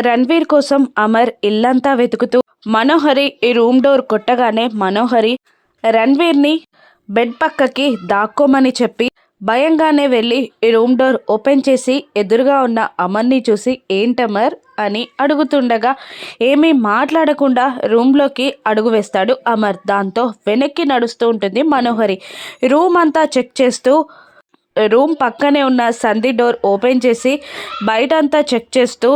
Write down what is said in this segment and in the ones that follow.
రణ్వీర్ కోసం అమర్ ఇల్లంతా వెతుకుతూ మనోహరి ఈ రూమ్ డోర్ కొట్టగానే మనోహరి రణ్వీర్ని బెడ్ పక్కకి దాక్కోమని చెప్పి భయంగానే వెళ్ళి ఈ రూమ్ డోర్ ఓపెన్ చేసి ఎదురుగా ఉన్న అమర్ని చూసి ఏంటమర్ అని అడుగుతుండగా ఏమీ మాట్లాడకుండా రూమ్లోకి అడుగు వేస్తాడు అమర్. దాంతో వెనక్కి నడుస్తూ ఉంటుంది మనోహరి. రూమ్ అంతా చెక్ చేస్తూ రూమ్ పక్కనే ఉన్న సంధి డోర్ ఓపెన్ చేసి బయట అంతా చెక్ చేస్తూ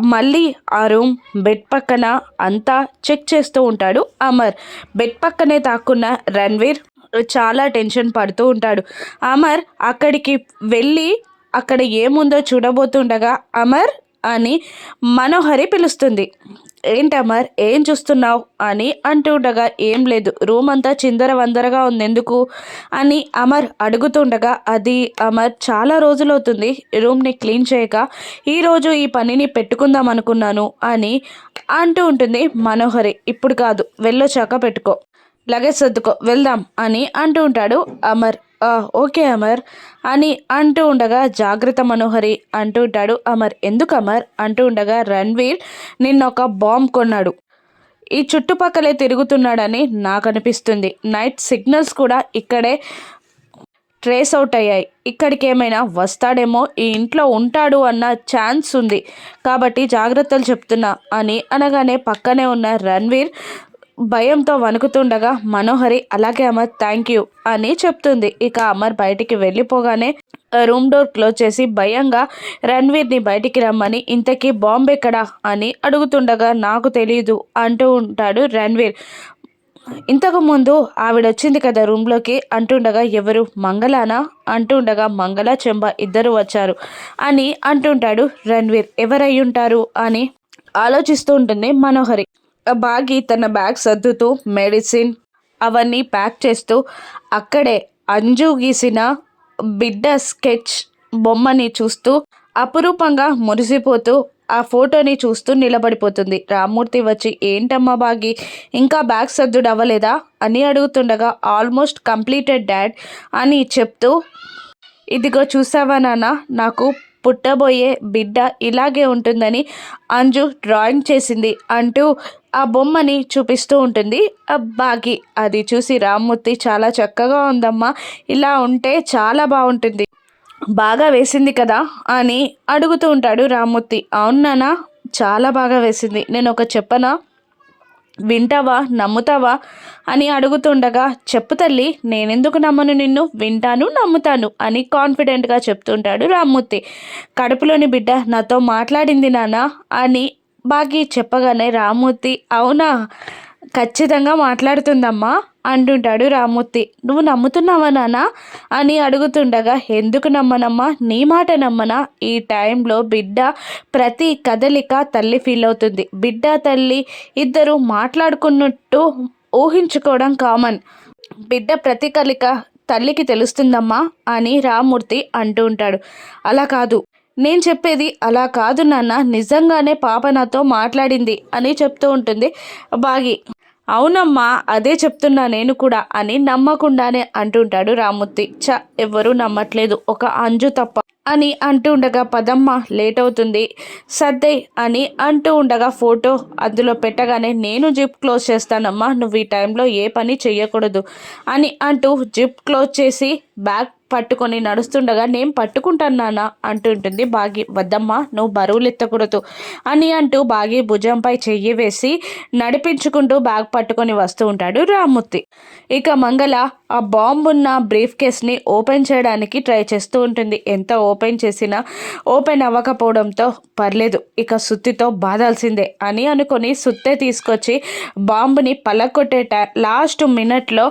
మళ్ళీ ఆ రూమ్ బెడ్ పక్కన అంతా చెక్ చేస్తూ ఉంటాడు అమర్. బెడ్ పక్కనే తాక్కున్న రణ్వీర్ చాలా టెన్షన్ పడుతూ ఉంటాడు. అమర్ అక్కడికి వెళ్ళి అక్కడ ఏముందో చూడబోతుండగా అమర్ అని మనోహరి పిలుస్తుంది. ఏంటి అమర్? ఏం చూస్తున్నావు? అని అంటుండగా ఏం లేదు. రూమ్ అంతా చిందర వందరగా ఉంది ఎందుకు అని అమర్ అడుగుతుండగా అది అమర్ చాలా రోజులవుతుంది. రూమ్ని క్లీన్ చేయక ఈరోజు ఈ పనిని పెట్టుకుందాం అనుకున్నాను అని అంటూ ఉంటుంది మనోహరి. ఇప్పుడు కాదు. వెళ్ళొచ్చాక పెట్టుకో. లగేజ్ సర్దుకో. వెళ్దాం అని అంటూ ఉంటాడు అమర్. ఓకే అమర్. అని అంటూ ఉండగా జాగ్రత్త మనోహరి అంటూ ఉంటాడు అమర్ ఎందుకు అమర్? అంటూ ఉండగా రణ్వీర్ నిన్న ఒక బాంబ్ కొన్నాడు. ఈ చుట్టుపక్కలే తిరుగుతున్నాడని నాకు అనిపిస్తుంది నైట్ సిగ్నల్స్ కూడా ఇక్కడే ట్రేస్ అవుట్ అయ్యాయి. ఇక్కడికి ఏమైనా వస్తాడేమో ఈ ఇంట్లో ఉంటాడు అన్న ఛాన్స్ ఉంది. కాబట్టి జాగ్రత్తలు చెప్తున్నా అని అనగానే పక్కనే ఉన్న రణ్వీర్ భయంతో వణుకుతుండగా మనోహరి అలాగే అమర్ థ్యాంక్ యూ అని చెప్తుంది. ఇక అమర్ బయటికి వెళ్ళిపోగానే రూమ్ డోర్ క్లోజ్ చేసి భయంగా రణ్వీర్ని బయటికి రమ్మని ఇంతకీ బాంబ్ ఎక్కడా? అని అడుగుతుండగా నాకు తెలియదు అంటూ ఉంటాడు రణ్వీర్. ఇంతకు ముందు ఆవిడ వచ్చింది కదా రూమ్లోకి? అంటుండగా ఎవరు? మంగళానా? అంటుండగా మంగళ చెంబ ఇద్దరు వచ్చారు అని అంటుంటాడు రణ్వీర్. ఎవరై ఉంటారు? అని ఆలోచిస్తూ ఉంటుంది మనోహరి. బాగి తన బ్యాగ్ సర్దుతూ మెడిసిన్ అవన్నీ ప్యాక్ చేస్తూ అక్కడే అంజు గీసిన బిడ్డ స్కెచ్ బొమ్మని చూస్తూ అపురూపంగా మురిసిపోతూ ఆ ఫోటోని చూస్తూ నిలబడిపోతుంది. రామ్మూర్తి వచ్చి ఏంటమ్మా బాగి ఇంకా బ్యాగ్ సర్దుడు అవ్వలేదా అని అడుగుతుండగా ఆల్మోస్ట్ కంప్లీటెడ్ డాడ్ అని చెప్తూ ఇదిగో చూసావా నాన్న నాకు పుట్టబోయే బిడ్డ ఇలాగే ఉంటుందని అంజు డ్రాయింగ్ చేసింది అంటూ ఆ బొమ్మని చూపిస్తూ ఉంటుంది. బాగి అది చూసి రామ్మూర్తి చాలా చక్కగా ఉందమ్మా ఇలా ఉంటే చాలా బాగుంటుంది. బాగా వేసింది కదా అని అడుగుతూ ఉంటాడు రామ్మూర్తి. అవునానా చాలా బాగా వేసింది. నేను ఒక చెప్పనా? వింటావా? నమ్ముతావా? అని అడుగుతుండగా చెప్పు తల్లి నేనెందుకు నమ్మను నిన్ను? వింటాను నమ్ముతాను అని కాన్ఫిడెంట్గా చెప్తుంటాడు రామ్మూర్తి. కడుపులోని బిడ్డ నాతో మాట్లాడింది నాన్న అని బాగి చెప్పగానే రామ్మూర్తి అవునా? ఖచ్చితంగా మాట్లాడుతుందమ్మా అంటుంటాడు రామ్మూర్తి నువ్వు నమ్ముతున్నావా నాన్న? అని అడుగుతుండగా ఎందుకు నమ్మనమ్మా? నీ మాట నమ్మనా? ఈ టైంలో బిడ్డ ప్రతి కదలిక తల్లి ఫీల్ అవుతుంది. బిడ్డ తల్లి ఇద్దరు మాట్లాడుకున్నట్టు ఊహించుకోవడం కామన్. బిడ్డ ప్రతి కలిక తల్లికి తెలుస్తుందమ్మా అని రామ్మూర్తి అంటూ ఉంటాడు. అలా కాదు. నేను చెప్పేది అలా కాదు నాన్న. నిజంగానే పాప నాతో మాట్లాడింది అని చెప్తూ ఉంటుంది బాగి. అవునమ్మా అదే చెప్తున్నా నేను కూడా అని నమ్మకుండానే అంటుంటాడు రామ్మూర్తి చ ఎవ్వరూ నమ్మట్లేదు ఒక అంజు తప్ప అని అంటూ ఉండగా పదమ్మ లేట్ అవుతుంది సర్దయ్ అని అంటూ ఉండగా ఫోటో అందులో పెట్టగానే నేను జిప్ క్లోజ్ చేస్తానమ్మా నువ్వు ఈ టైంలో ఏ పని చేయకూడదు అని అంటూ జిప్ క్లోజ్ చేసి బ్యాగ్ పట్టుకొని నడుస్తుండగా నేను పట్టుకుంటాను నాన్న అంటుంటుంది బాగి. వద్దమ్మా నువ్వు బరువులు ఎత్తకూడదు అని అంటూ బాగి భుజంపై చెయ్యి వేసి నడిపించుకుంటూ బ్యాగ్ పట్టుకొని వస్తూ ఉంటాడు రామ్మూర్తి. ఇక మంగళ ఆ బాంబు ఉన్న బ్రీఫ్ కేస్ని ఓపెన్ చేయడానికి ట్రై చేస్తూ ఉంటుంది. ఎంత ఓపెన్ చేసినా ఓపెన్ అవ్వకపోవడంతో పర్లేదు ఇక సుత్తితో బాధాల్సిందే అని అనుకొని సుత్తే తీసుకొచ్చి బాంబుని పలకొట్టే లాస్ట్ మినిట్లో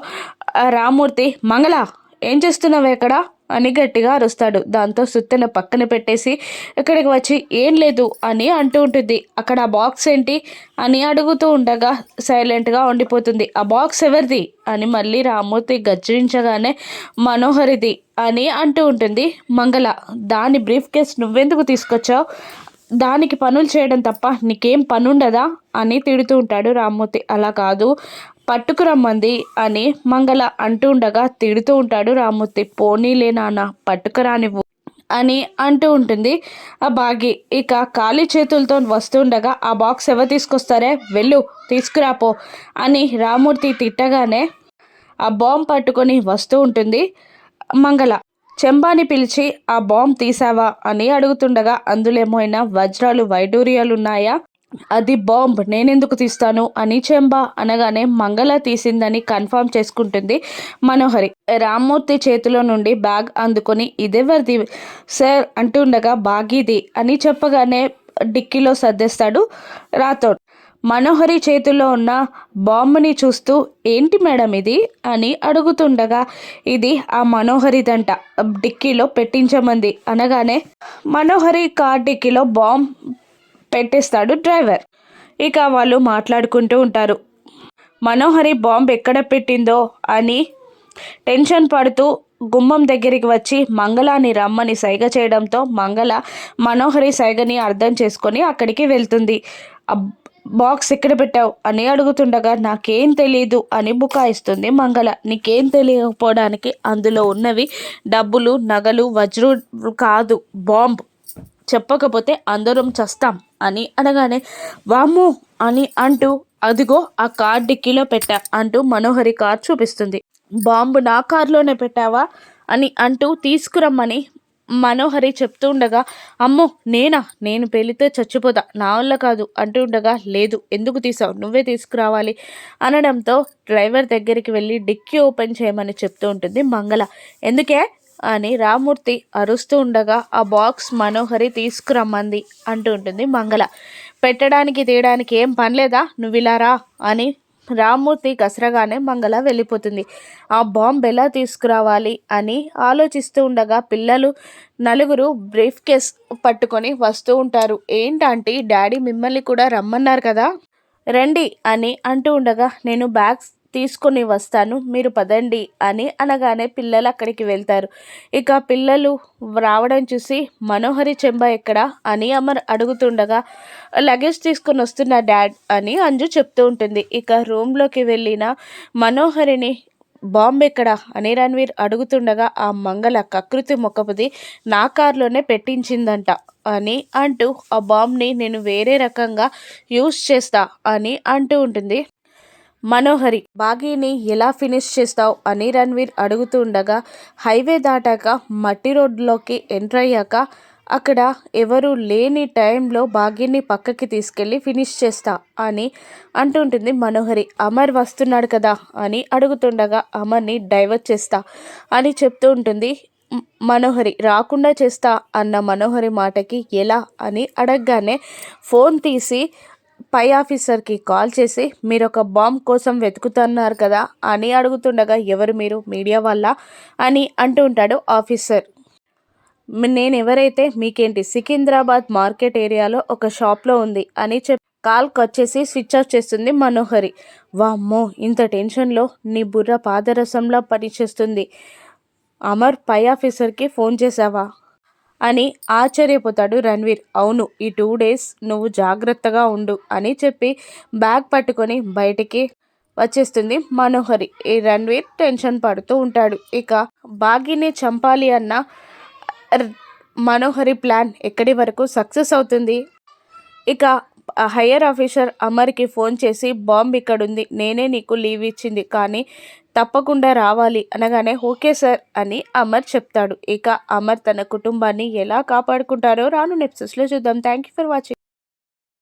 రామ్మూర్తి మంగళ ఏం చేస్తున్నావు ఎక్కడ? అని గట్టిగా అరుస్తాడు. దాంతో సుత్తెను పక్కన పెట్టేసి ఇక్కడికి వచ్చి ఏం లేదు అని అంటూ ఉంటుంది. అక్కడ ఆ బాక్స్ ఏంటి? అని అడుగుతూ ఉండగా సైలెంట్గా ఉండిపోతుంది. ఆ బాక్స్ ఎవరిది? అని మళ్ళీ రామ్మూర్తి గర్జించగానే మనోహరిది అని అంటూ ఉంటుంది. మంగళ దాని బ్రీఫ్ కేస్ నువ్వెందుకు తీసుకొచ్చావు? దానికి పనులు చేయడం తప్ప నీకేం పనుండదా? అని తిడుతూ ఉంటాడు రామ్మూర్తి. అలా కాదు. పట్టుకురమ్మంది అని మంగళ అంటూ ఉండగా తిడుతూ ఉంటాడు రామ్మూర్తి. పోనీలే నాన్న పట్టుకురానివ్వు అని అంటూ ఉంటుంది. ఆ బాగి ఇక ఖాళీ చేతులతో వస్తుండగా ఆ బాక్స్ ఎవరు తీసుకొస్తారే? వెళ్ళు తీసుకురాపో అని రామూర్తి తిట్టగానే ఆ బాంబ్ పట్టుకొని వస్తూ ఉంటుంది. మంగళ చెంబాని పిలిచి ఆ బాంబ్ తీసావా? అని అడుగుతుండగా అందులో ఏమైనా వజ్రాలు వైడూర్యాలు ఉన్నాయా అది బాంబ్ నేనెందుకు తీస్తాను? అని చెంబా అనగానే మంగళ తీసిందని కన్ఫర్మ్ చేసుకుంటుంది మనోహరి. రామ్మూర్తి చేతిలో నుండి బ్యాగ్ అందుకొని ఇదెవరిది? సార్ అంటుండగా బాగీది అని చెప్పగానే డిక్కీలో సర్దేస్తాడు రాథోడ్. మనోహరి చేతిలో ఉన్న బాంబుని చూస్తూ ఏంటి మేడం ఇది? అని అడుగుతుండగా ఇది ఆ మనోహరిదంట డిక్కీలో పెట్టించమంది. అనగానే మనోహరి కార్ డిక్కీలో బాంబ్ పెట్టేస్తాడు డ్రైవర్. ఇక వాళ్ళు మాట్లాడుకుంటూ ఉంటారు. మనోహరి బాంబ్ ఎక్కడ పెట్టిందో అని టెన్షన్ పడుతూ గుమ్మం దగ్గరికి వచ్చి మంగళాని రమ్మని సైగ చేయడంతో మంగళ మనోహరి సైగని అర్థం చేసుకొని అక్కడికి వెళ్తుంది. బాక్స్ ఎక్కడ పెట్టావు? అని అడుగుతుండగా నాకేం తెలియదు అని బుకాయిస్తుంది మంగళ. నీకేం తెలియకపోవడానికి అందులో ఉన్నవి డబ్బులు నగలు వజ్రు కాదు బాంబ్. చెప్పకపోతే అందరం చస్తాం అని అనగానే వాము అని అంటూ అదిగో ఆ కార్ డిక్కీలో పెట్టా అంటూ మనోహరి కార్ చూపిస్తుంది. బాంబు నా కారులోనే పెట్టావా? అని అంటూ తీసుకురమ్మని మనోహరి చెప్తూ ఉండగా అమ్మో నేనా? నేను పెళ్ళితే చచ్చిపోతా. నా వల్ల కాదు అంటూ ఉండగా లేదు ఎందుకు తీసావు? నువ్వే తీసుకురావాలి అనడంతో డ్రైవర్ దగ్గరికి వెళ్ళి డిక్కీ ఓపెన్ చేయమని చెప్తూ ఉంటుంది మంగళ. ఎందుకే? అని రామూర్తి అరుస్తూ ఉండగా ఆ బాక్స్ మనోహరి తీసుకురమ్మంది అంటూ ఉంటుంది మంగళ. పెట్టడానికి తీయడానికి ఏం పనిలేదా నువ్వు ఇలా రా అని రామ్మూర్తి కసరగానే మంగళ వెళ్ళిపోతుంది. ఆ బాంబ్ ఎలా తీసుకురావాలి? అని ఆలోచిస్తూ ఉండగా పిల్లలు నలుగురు బ్రీఫ్ కేస్ పట్టుకొని వస్తూ ఉంటారు. ఏంటంటే డాడీ మిమ్మల్ని కూడా రమ్మన్నారు కదా? రండి అని అంటూ ఉండగా నేను బ్యాగ్స్ తీసుకొని వస్తాను మీరు పదండి అని అనగానే పిల్లలు అక్కడికి వెళ్తారు. ఇక పిల్లలు రావడం చూసి మనోహరి చెంబ ఎక్కడ అని అమర్ అడుగుతుండగా లగేజ్ తీసుకొని వస్తున్న డాడ్ అని అంజు చెప్తూ ఉంటుంది. ఇక రూమ్లోకి వెళ్ళిన మనోహరిని బాంబ్ ఎక్కడ? అని రణ్వీర్ అడుగుతుండగా ఆ మంగళ కకృతి మొక్కపది నా కార్లోనే పెట్టించిందంట అని అంటూ ఆ బాంబ్ని నేను వేరే రకంగా యూస్ చేస్తా అని అంటూ ఉంటుంది. మనోహరి బాగీని ఎలా ఫినిష్ చేస్తావు? అని రణ్వీర్ అడుగుతుండగా హైవే దాటాక మట్టి రోడ్లోకి ఎంటర్ అయ్యాక అక్కడ ఎవరు లేని టైంలో భాగ్యని పక్కకి తీసుకెళ్ళి ఫినిష్ చేస్తా అని అంటుంటుంది మనోహరి. అమర్ వస్తున్నాడు కదా అని అడుగుతుండగా అమర్ని డైవర్ట్ చేస్తా అని చెప్తూ ఉంటుంది మనోహరి. రాకుండా చేస్తా అన్న మనోహరి మాటకి ఎలా? అని అడగగానే ఫోన్ తీసి పై ఆఫీసర్కి కాల్ చేసి మీరు ఒక బాంబ్ కోసం వెతుకుతున్నారు కదా అని అడుగుతుండగా ఎవరు మీరు? మీడియా వల్ల అని అంటూ ఉంటాడు ఆఫీసర్. నేను ఎవరైతే మీకేంటి? సికింద్రాబాద్ మార్కెట్ ఏరియాలో ఒక షాప్లో ఉంది అని చెప్ కాల్కి వచ్చేసి స్విచ్ ఆఫ్ చేస్తుంది మనోహరి. వామ్మో! ఇంత టెన్షన్లో నీ బుర్ర పాదరసంలా పనిచేస్తుంది. అమర్ పై ఆఫీసర్కి ఫోన్ చేసావా? అని ఆశ్చర్యపోతాడు రణ్వీర్. అవును ఈ టూ డేస్ నువ్వు జాగ్రత్తగా ఉండు అని చెప్పి బ్యాగ్ పట్టుకొని బయటికి వచ్చేస్తుంది మనోహరి. ఈ రణ్వీర్ టెన్షన్ పడుతూ ఉంటాడు. ఇక బాగిని చంపాలి అన్న మనోహరి ప్లాన్ ఎక్కడి వరకు సక్సెస్ అవుతుంది? ఇక హయ్యర్ ఆఫీసర్ అమర్కి ఫోన్ చేసి బాంబ్ ఇక్కడుంది. నేనే నీకు లీవ్ ఇచ్చింది. కానీ తప్పకుండా రావాలి అనగానే ఓకే సార్ అని అమర్ చెప్తాడు. ఇక అమర్ తన కుటుంబాన్ని ఎలా కాపాడుకుంటారో రాను నెప్సెస్లో చూద్దాం. Thank you for watching